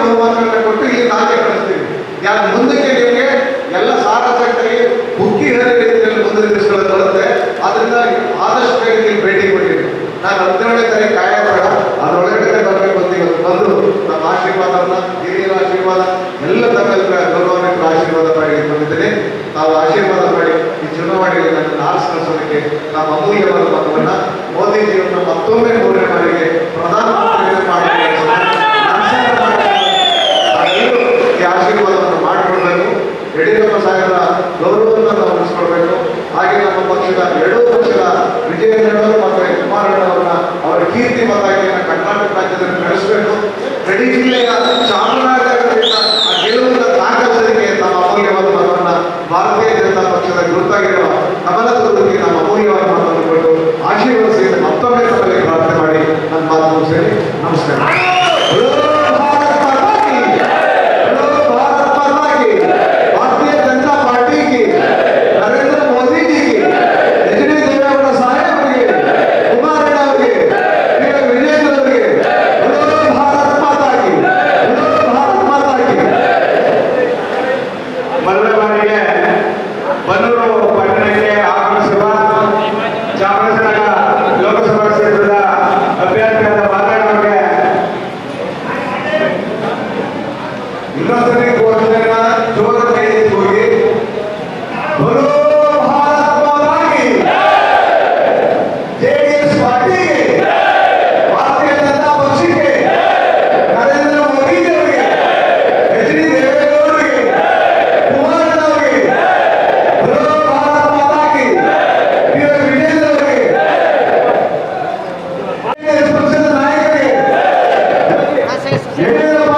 ಬಹುಮಾನಗಳನ್ನ ಕೊಟ್ಟು ಇಲ್ಲಿ ನಾಲ್ಕೆ ಕಳಿಸ್ತೀವಿ ಯಾರು ಮುಂದಕ್ಕೆ ನಿಮಗೆ ಎಲ್ಲ ಸಾರ್ವಜನಿಕರಿಗೆ ಹುಕ್ಕಿ ಹರಿ ರೀತಿಯಲ್ಲಿ ಮುಂದೆ ಬರುತ್ತೆ. ಅದರಿಂದ ಆದಷ್ಟು ಬೇಗ ನೀವು ಭೇಟಿ ಕೊಡಿ. ನಾನು ಹದಿನೇಳನೇ ತಾರೀಕು ಕಾಯ ಬೇಡ ಅದರೊಳಗಡೆ ಬರಬೇಕು ಅಂತ ಬಂದು ನಮ್ಮ ಆಶೀರ್ವಾದವನ್ನು, ಹಿರಿಯರ ಆಶೀರ್ವಾದ, ಎಲ್ಲ ತಮ್ಮೆಲ್ಲರ ಗೌರವಾನ್ವಿತರ ಆಶೀರ್ವಾದ ಮಾಡಿ ಬಂದಿದ್ದೇನೆ ತಾವು ಆಶೀರ್ವಾದ ಮಾಡಿ ಈ ಚುನಾವಣೆಯಲ್ಲಿ ನನ್ನನ್ನು ಆರಿಸಿ ನಾವು ನಮ್ಮ ಅಮೂಲ್ಯ ಯಡಿಯೂರಪ್ಪ ಸಾಹೇಬರ ಗೌರವವನ್ನು ನಾವು ಉಳಿಸ್ಕೊಳ್ಬೇಕು ಹಾಗೆ ನಮ್ಮ ಪಕ್ಷದ ಎರಡೂ ಪಕ್ಷದ ವಿಜಯನಗರ ಮತ್ತು ಕುಮಾರಣ್ಣವರನ್ನ ಅವರ ಕೀರ್ತಿ ಮತಾಗಿಯನ್ನು ಕರ್ನಾಟಕ ರಾಜ್ಯದಲ್ಲಿ ನಡೆಸಬೇಕು ಗಡಿ ಜಿಲ್ಲೆಯ palabra de Thanks.